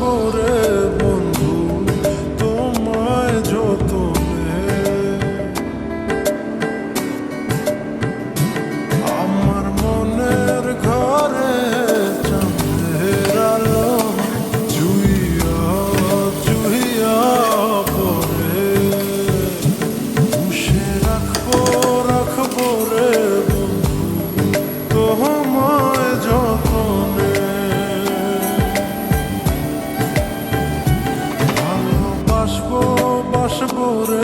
করে বন্ধু তোমায় যতনে। আমার মনের ঘরে চাঁদের আলো জুইয়া জুইয়া পরে পুষে রাখব amore